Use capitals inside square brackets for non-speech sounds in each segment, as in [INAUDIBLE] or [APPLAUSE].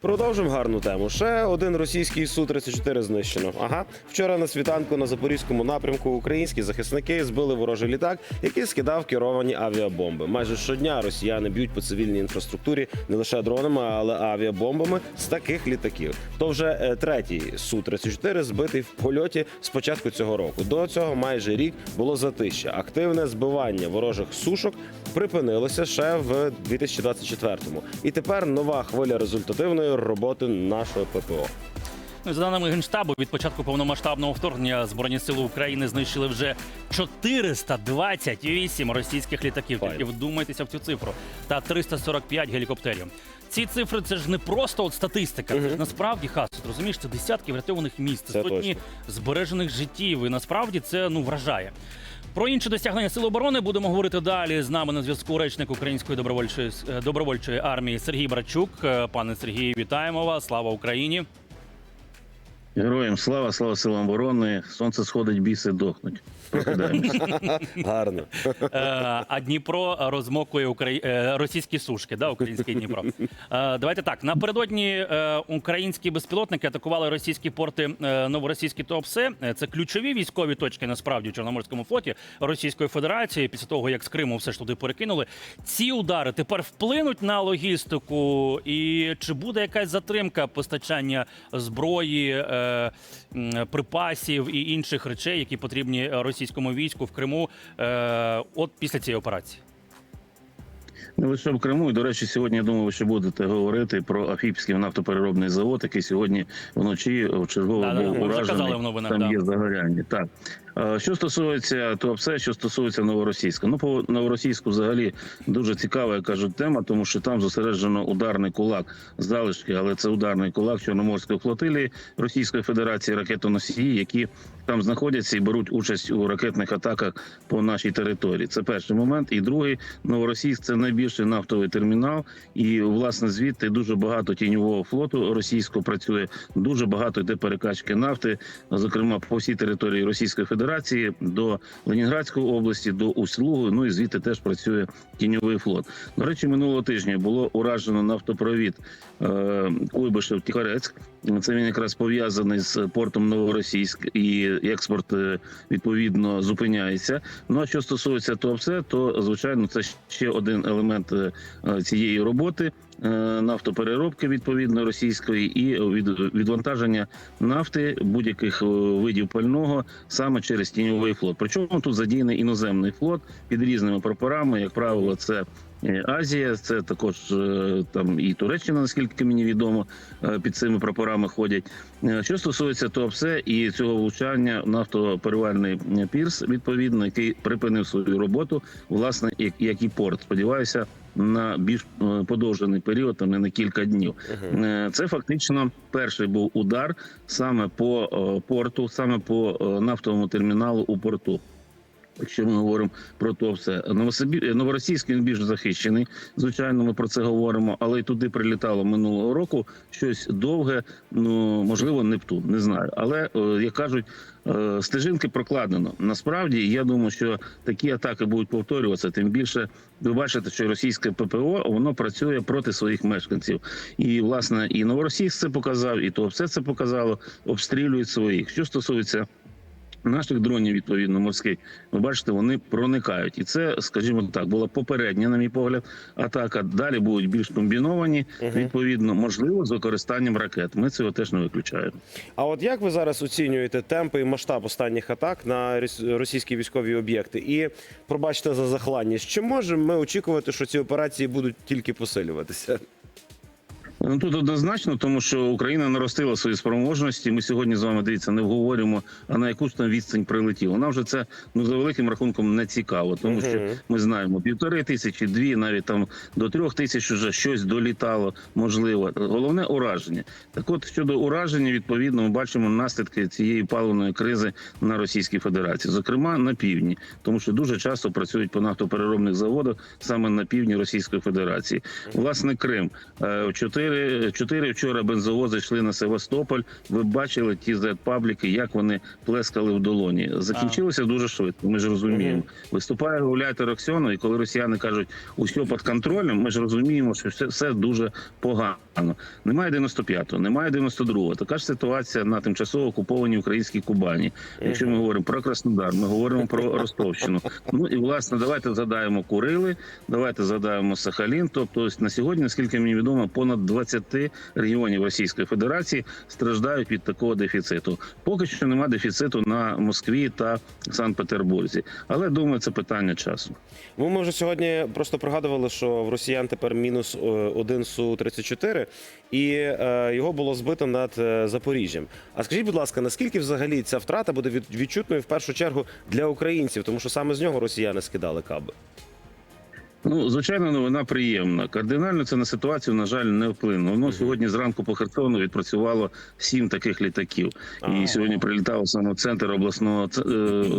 Продовжимо гарну тему. Ще один російський су 34 знищено. Ага, вчора на світанку на запорізькому напрямку українські захисники збили ворожий літак, який скидав керовані авіабомби. Майже щодня росіяни б'ють по цивільній інфраструктурі не лише дронами, але авіабомбами з таких літаків. То вже е, третій су 34 збитий в польоті з початку цього року. До цього майже рік було затища. Активне збивання ворожих сушок припинилося ще в 2024-му. І тепер нова хвиля результативної роботи нашого ППО. Ну, За даними Генштабу, від початку повномасштабного вторгнення Збройні сили України знищили вже 428 російських літаків. Тільки вдумайтеся в цю цифру. Та 345 гелікоптерів. Ці цифри це ж не просто от статистика. Це ж насправді хас. Розумієш, це десятки врятованих місць, Це сотні точно. збережених життів. І насправді це ну вражає. Про інші досягнення сил оборони будемо говорити далі. З нами на зв'язку речник Української добровольчої е, добровольчої армії Сергій Брачук. Е, Пане Сергію, вітаємо вас! Слава Україні! Героям слава, слава силам оборони. Сонце сходить, біси дохнуть. [LAUGHS] Гарно. Е, а Дніпро розмокує Украї... е, російські сушки, да, українське Дніпро. [LAUGHS] Е, Давайте так. Напередодні українські безпілотники атакували російські порти новоросійські. Е, Це ключові військові точки насправді в Чорноморському флоті Російської Федерації. Після того як з Криму все ж туди перекинули. Ці удари тепер вплинуть на логістику, і чи буде якась затримка постачання зброї, припасів і інших речей, які потрібні російському війську в Криму, е, от після цієї операції? Не лише в Криму. І, до речі, сьогодні я думаю, ви ще будете говорити про Афіпський нафтопереробний завод, який сьогодні вночі в Да-да, був ми вже уражений. казали в новинах, Там да. є загоряння. Так. Е, Що стосується ТОПСЕ, що стосується новоросійська. Ну, по новоросійську взагалі дуже цікава, як кажуть, тема, тому що там зосереджено ударний кулак залишки, але це ударний кулак Чорноморської флотилії Російської Федерації ракетоносії, які там знаходяться і беруть участь у ракетних атаках по нашій території. Це перший момент. І другий новоросійськ це найбільший нафтовий термінал. І власне звідти дуже багато тіньового флоту російського працює. Дуже багато йде перекачки нафти, зокрема по всій території Російської Федерації до Ленінградської області, до Услуги. Ну і звідти теж працює тіньовий флот. До речі, минулого тижня було уражено нафтопровід е, Куйбишев Тихорецьк. Це він якраз пов'язаний з портом Новоросійськ і експорт е, відповідно зупиняється. Ну а що стосується ТОПСЕ, то звичайно це ще один елемент е, е, цієї роботи. Нафтопереробки відповідно російської і від відвантаження нафти будь-яких видів пального саме через тіньовий флот. Причому тут задіяний іноземний флот під різними прапорами. Як правило, це Азія, це також е, там і Туреччина, наскільки мені відомо, е, під цими прапорами ходять. Е, Що стосується ТОПСЕ і цього влучання, нафтоперевальний пірс, відповідно, який припинив свою роботу, власне, як, і порт. Сподіваюся. На більш подовжений період, там не на кілька днів, це фактично перший був удар саме по порту, саме по нафтовому терміналу у порту. Якщо ми говоримо про то все Новосибір... Новоросійськ він більш захищений. Звичайно, ми про це говоримо, але й туди прилітало минулого року щось довге. Ну можливо, Нептун, не знаю. Але е, як кажуть, е, стежинки прокладено. Насправді я думаю, що такі атаки будуть повторюватися. Тим більше ви бачите, що російське ППО воно працює проти своїх мешканців. І власне і Новоросійськ це показав, і то все це показало. Обстрілюють своїх. Що стосується наших дронів, відповідно, морських, ви бачите, вони проникають, і це, скажімо так, була попередня, на мій погляд, атака. Далі будуть більш комбіновані, відповідно, можливо, з використанням ракет. Ми цього теж не виключаємо. А от як ви зараз оцінюєте темпи і масштаб останніх атак на рос- російські військові об'єкти? І пробачте за захланність, чи можемо ми очікувати, що ці операції будуть тільки посилюватися? Ну тут однозначно, тому що Україна наростила свої спроможності. Ми сьогодні з вами дивіться, не вговорюємо, а на яку ж там відстань прилетіло. Нам вже це ну за великим рахунком не цікаво, тому що ми знаємо півтори тисячі, дві, навіть там до трьох тисяч вже щось долітало. Можливо, головне ураження. Так, от щодо ураження, відповідно, ми бачимо наслідки цієї паливної кризи на Російській Федерації, зокрема на півдні, тому що дуже часто працюють по нафтопереробних заводах саме на півдні Російської Федерації. Власне, Крим Е, чотири чотири, чотири вчора бензовози йшли на Севастополь. Ви бачили ті зет-пабліки, як вони плескали в долоні. Закінчилося дуже швидко. Ми ж розуміємо. Виступає гуляйтер Аксьонов, і коли росіяни кажуть, усе під контролем, ми ж розуміємо, що все, все дуже погано. Немає 95-го, немає 92-го. Така ж ситуація на тимчасово окупованій українській Кубані. Якщо ми говоримо про Краснодар, ми говоримо про Ростовщину. Ну і власне, давайте згадаємо Курили, давайте згадаємо Сахалін. Тобто, на сьогодні, наскільки мені відомо, понад 20 регіонів Російської Федерації страждають від такого дефіциту. Поки що немає дефіциту на Москві та Санкт-Петербурзі, але думаю, це питання часу. Ну, ми вже сьогодні просто пригадували, що в росіян тепер мінус е, один су 34 і е, його було збито над е, Запоріжжям. А скажіть, будь ласка, наскільки взагалі ця втрата буде від- відчутною в першу чергу для українців, тому що саме з нього росіяни скидали каби? Ну, звичайно, новина приємна. Кардинально це на ситуацію, на жаль, не вплинуло. Воно сьогодні зранку по Херсону відпрацювало сім таких літаків. І сьогодні прилітав саме центр обласного е,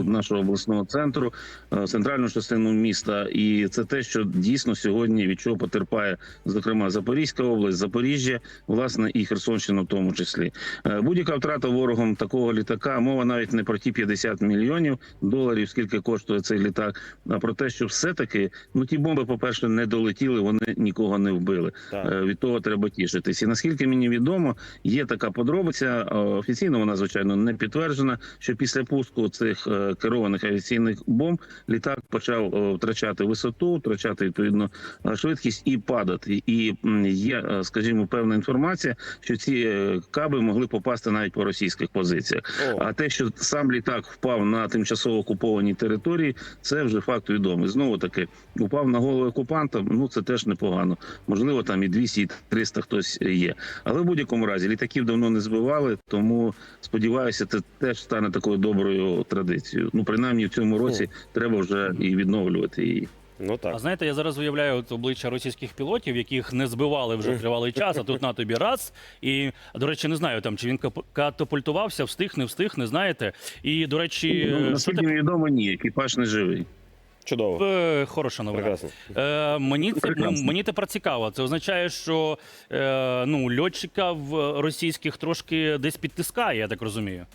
нашого обласного центру, е, центральну частину міста. І це те, що дійсно сьогодні від чого потерпає, зокрема, Запорізька область, Запоріжжя, власне, і Херсонщина в тому числі. Е, Будь-яка втрата ворогом такого літака, мова навіть не про ті 50 мільйонів доларів, скільки коштує цей літак, а про те, що все-таки ну ті бомби, по-перше, не долетіли, вони нікого не вбили. Так. Е, Від того треба тішитись. І наскільки мені відомо, є така подробиця. е, Офіційно вона звичайно не підтверджена. Що після пуску цих е, керованих авіаційних бомб літак почав втрачати висоту, втрачати відповідно швидкість і падати. І є, скажімо, певна інформація, що ці каби могли попасти навіть по російських позиціях. О, А те, що сам літак впав на тимчасово окупованій території, це вже факт відомий. Знову таки, упав на голову окупанта. Ну це теж непогано. Можливо, там і 200, і 300 хтось є. Але в будь-якому разі літаків давно не збивали, тому сподіваюся, це теж стане такою доброю традицією. Ну, принаймні в цьому році треба вже і відновлювати її. ну так. А знаєте, я зараз уявляю от обличчя російських пілотів, яких не збивали вже тривалий час, а тут на тобі раз. І, до речі, не знаю, там чи він катапультувався, встиг, не встиг, не знаєте. І, до речі, Ну, наскільки відомо, ні, екіпаж не живий. Чудово. Е, Хороша новина. Прекрасно. Е, мені це Прекрасно. мені тепер цікаво. Це означає, що е, ну льотчика в російських трошки десь підтискає, я так розумію.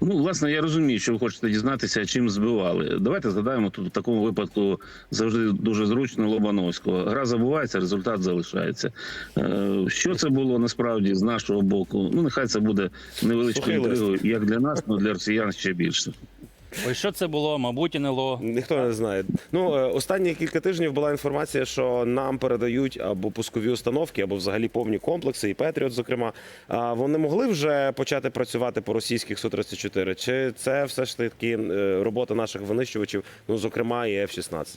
Ну, власне, я розумію, що ви хочете дізнатися, чим збивали. Давайте згадаємо тут в такому випадку завжди дуже зручно Лобановського. Гра забувається, результат залишається. Е, Що це було насправді з нашого боку? Ну, нехай це буде невеличкою Сухий лист. інтригою, як для нас, але для росіян ще більше. Ось що це було, мабуть, НЛО. Ніхто не знає. Ну е, останні кілька тижнів була інформація, що нам передають або пускові установки, або взагалі повні комплекси, і Петріот, зокрема. А вони могли вже почати працювати по російських су 34 Чи це все ж таки е, робота наших винищувачів, ну зокрема і F-16?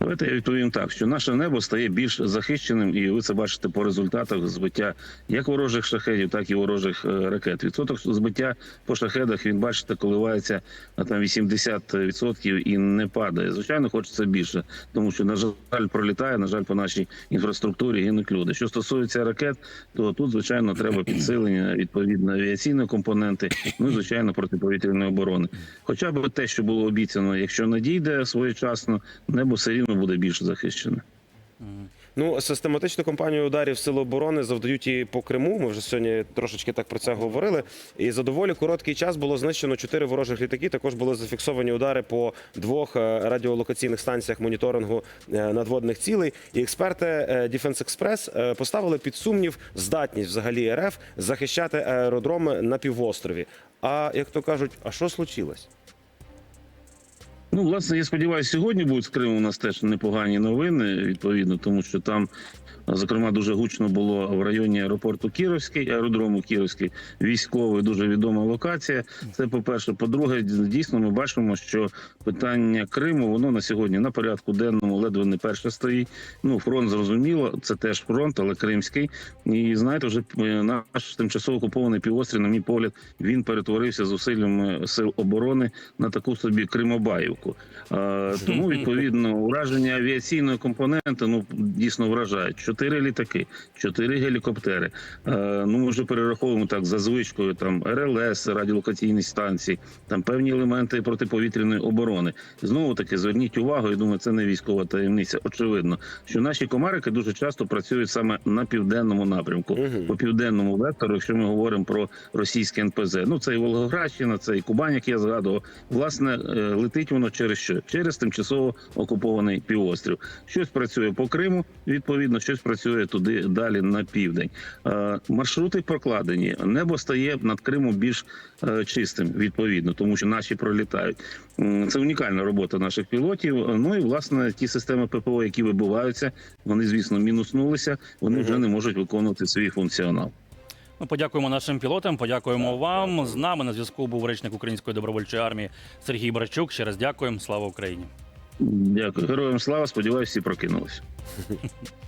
Давайте я відповім так, що наше небо стає більш захищеним, і ви це бачите по результатах збиття як ворожих шахедів, так і ворожих е, ракет. Відсоток збиття по шахедах він бачите, коливається на там 80% і не падає. Звичайно, хочеться більше, тому що на жаль пролітає. На жаль, по нашій інфраструктурі гинуть люди. Що стосується ракет, то тут звичайно треба підсилення відповідно авіаційної компоненти, ну і звичайно протиповітряної оборони. Хоча б те, що було обіцяно, якщо надійде своєчасно, небо все рівно буде більш захищене. Ну, систематичну кампанію ударів Сил оборони завдають і по Криму. Ми вже сьогодні трошечки так про це говорили. І за доволі короткий час було знищено чотири ворожих літаки. Також були зафіксовані удари по двох е, радіолокаційних станціях моніторингу е, надводних цілей. І експерти е, Defense Express поставили під сумнів здатність взагалі РФ захищати аеродроми на півострові. А як то кажуть, а що случилось? Ну, власне, я сподіваюся, сьогодні будуть з Криму у нас теж непогані новини, відповідно, тому що там, зокрема, дуже гучно було в районі аеропорту Кіровський, аеродрому Кіровський, військовий, дуже відома локація. Це по-перше. По-друге, дійсно, ми бачимо, що питання Криму воно на сьогодні на порядку денному ледве не перше стоїть. Ну, фронт зрозуміло, це теж фронт, але кримський. І знаєте, вже е, наш тимчасово окупований півострів, на мій погляд, він перетворився зусиллями сил оборони на таку собі Кримобаївку. Е, Тому відповідно ураження авіаційної компоненти ну дійсно вражають. Чотири літаки, чотири гелікоптери. Е, ну ми вже перераховуємо так за звичкою. Там РЛС, радіолокаційні станції, там певні елементи протиповітряної оборони. Знову таки зверніть увагу. Я думаю, це не військова таємниця. Очевидно, що наші комарики дуже часто працюють саме на південному напрямку, по південному вектору, якщо ми говоримо про російське НПЗ. Ну це і Волгоградщина, це і Кубань, як я згадував. Власне, е, летить воно через що? Через тимчасово окупований півострів. Щось працює по Криму, відповідно, щось працює туди далі на південь. Е, Маршрути прокладені. Небо стає над Кримом більш е, чистим, відповідно, тому що наші пролітають. Це унікальна робота наших пілотів. Ну і власне ті системи ППО, які вибуваються, вони звісно мінуснулися. Вони вже не можуть виконувати свій функціонал. Ми подякуємо нашим пілотам, подякуємо вам. З нами на зв'язку був речник Української добровольчої армії Сергій Брачук. Ще раз дякуємо. Слава Україні. Дякую, героям слава. Сподіваюся, всі прокинулися. [LAUGHS]